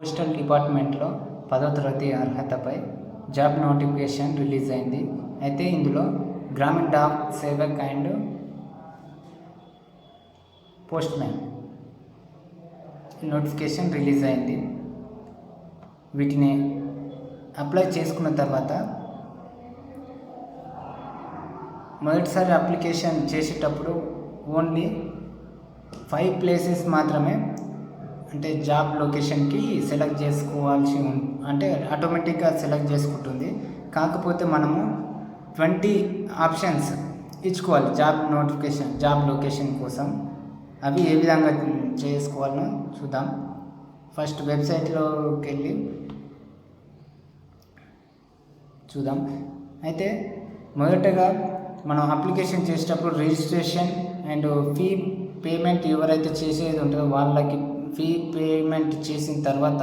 Postal డిపార్ట్మెంట్లో పదో తరగతి అర్హతపై జాబ్ నోటిఫికేషన్ రిలీజ్ అయింది. అయితే ఇందులో Gramin Dak Sevak and postman notification release అయింది. వీటిని అప్లై చేసుకున్న తర్వాత మొదటిసారి అప్లికేషన్ చేసేటప్పుడు ఓన్లీ ఫైవ్ ప్లేసెస్ మాత్రమే అంటే జాబ్ లొకేషన్కి సెలెక్ట్ చేసుకోవాల్సి అంటే ఆటోమేటిక్గా సెలెక్ట్ చేసుకుంటుంది. కాకపోతే మనము ట్వంటీ ఆప్షన్స్ ఇచ్చుకోవాలి జాబ్ నోటిఫికేషన్ జాబ్ లొకేషన్ కోసం. అవి ఏ విధంగా చేసుకోవాలో చూద్దాం. ఫస్ట్ వెబ్సైట్లోకి వెళ్ళి చూద్దాం. అయితే మొదటగా మనం అప్లికేషన్ చేసేటప్పుడు రిజిస్ట్రేషన్ అండ్ ఫీ పేమెంట్ ఎవరైతే చేసేది ఉంటుందో వాళ్ళకి ఫీ పేమెంట్ చేసిన తర్వాత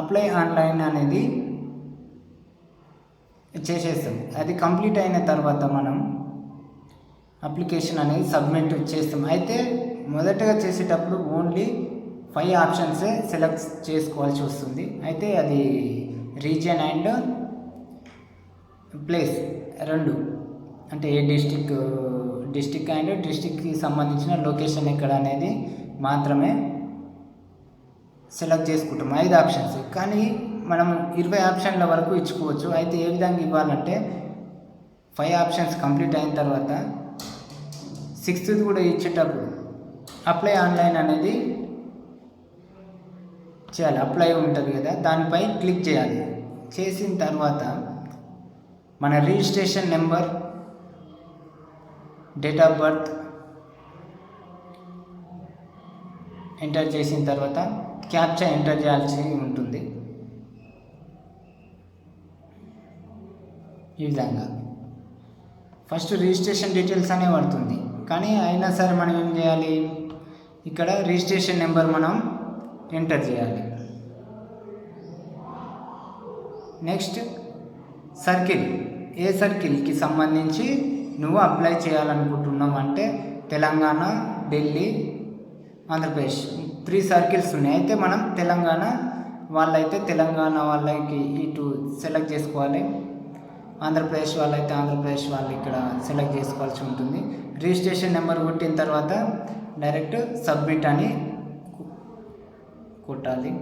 అప్లై ఆన్లైన్ అనేది చేసేస్తాం. అది కంప్లీట్ అయిన తర్వాత మనం అప్లికేషన్ అనేది సబ్మిట్ చేస్తాం. అయితే మొదటగా చేసేటప్పుడు ఓన్లీ ఫైవ్ ఆప్షన్సే సెలెక్ట్ చేసుకోవాల్సి వస్తుంది. అయితే అది రీజియన్ అండ్ ప్లేస్ రెండు. అంటే ఏ డిస్టిక్ డిస్టిక్ అండ్ డిస్టిక్కి సంబంధించిన లొకేషన్ ఎక్కడ అనేది మాత్రమే సెలెక్ట్ చేసుకుంటాం. ఐదు ఆప్షన్స్. కానీ మనం ఇరవై ఆప్షన్ల వరకు ఇచ్చుకోవచ్చు. అయితే ఏ విధంగా ఇవ్వాలంటే ఫైవ్ ఆప్షన్స్ కంప్లీట్ అయిన తర్వాత సిక్స్త్ కూడా ఇచ్చేటప్పుడు అప్లై ఆన్లైన్ అనేది చేయాలి. అప్లై ఉంటుంది కదా దానిపై క్లిక్ చేయాలి. చేసిన తర్వాత మన registration number date of birth enter చేసిన తర్వాత క్యాప్చా ఎంటర్ చేయాల్సి ఉంటుంది. ఈ విధంగా. ఫస్ట్ రిజిస్ట్రేషన్ డీటెయిల్స్ అనే పడుతుంది. కానీ అయినా సరే మనం ఏం చేయాలి? ఇక్కడ రిజిస్ట్రేషన్ నెంబర్ మనం ఎంటర్ చేయాలి. Next circle. ఏ సర్కిల్కి సంబంధించి నువ్వు అప్లై చేయాలనుకుంటున్నావు అంటే తెలంగాణ ఢిల్లీ ఆంధ్రప్రదేశ్. త్రీ సర్కిల్స్ ఉన్నాయి. అయితే మనం తెలంగాణ వాళ్ళైతే తెలంగాణ వాళ్ళకి ఇటు సెలెక్ట్ చేసుకోవాలి. ఆంధ్రప్రదేశ్ వాళ్ళైతే ఆంధ్రప్రదేశ్ వాళ్ళు ఇక్కడ సెలెక్ట్ చేసుకోవాల్సి ఉంటుంది. రిజిస్ట్రేషన్ నెంబర్ కొట్టిన తర్వాత డైరెక్ట్ సబ్మిట్ అని కొట్టాలి.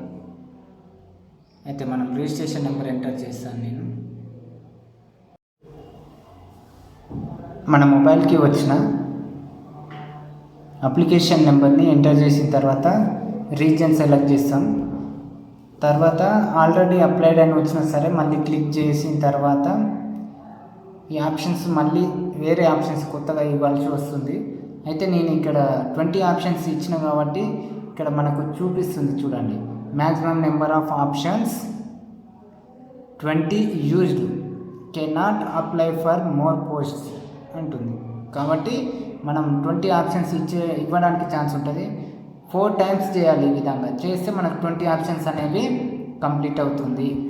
అయితే మనం రిజిస్ట్రేషన్ నెంబర్ ఎంటర్ చేస్తాను నేను. మన మొబైల్కి వచ్చిన అప్లికేషన్ నెంబర్ని ఎంటర్ చేసిన తర్వాత రీజన్ సెలెక్ట్ చేస్తాం. తర్వాత ఆల్రెడీ అప్లైడ్ అని వచ్చినా సరే మళ్ళీ క్లిక్ చేసిన తర్వాత ఈ ఆప్షన్స్ మళ్ళీ వేరే ఆప్షన్స్ కొత్తగా ఇవ్వాల్సి వస్తుంది. అయితే నేను ఇక్కడ ట్వంటీ ఆప్షన్స్ ఇచ్చిన కాబట్టి ఇక్కడ మనకు చూపిస్తుంది చూడండి. Maximum number of options twenty used. Can not apply for more posts అంటుంది. కాబట్టి మనం ట్వంటీ ఆప్షన్స్ ఇచ్చే ఇవ్వడానికి ఛాన్స్ ఉంటుంది. ఫోర్ టైమ్స్ చేయాలి ఈ విధంగా. చేస్తే మనకు ట్వంటీ ఆప్షన్స్ అనేవి కంప్లీట్ అవుతుంది.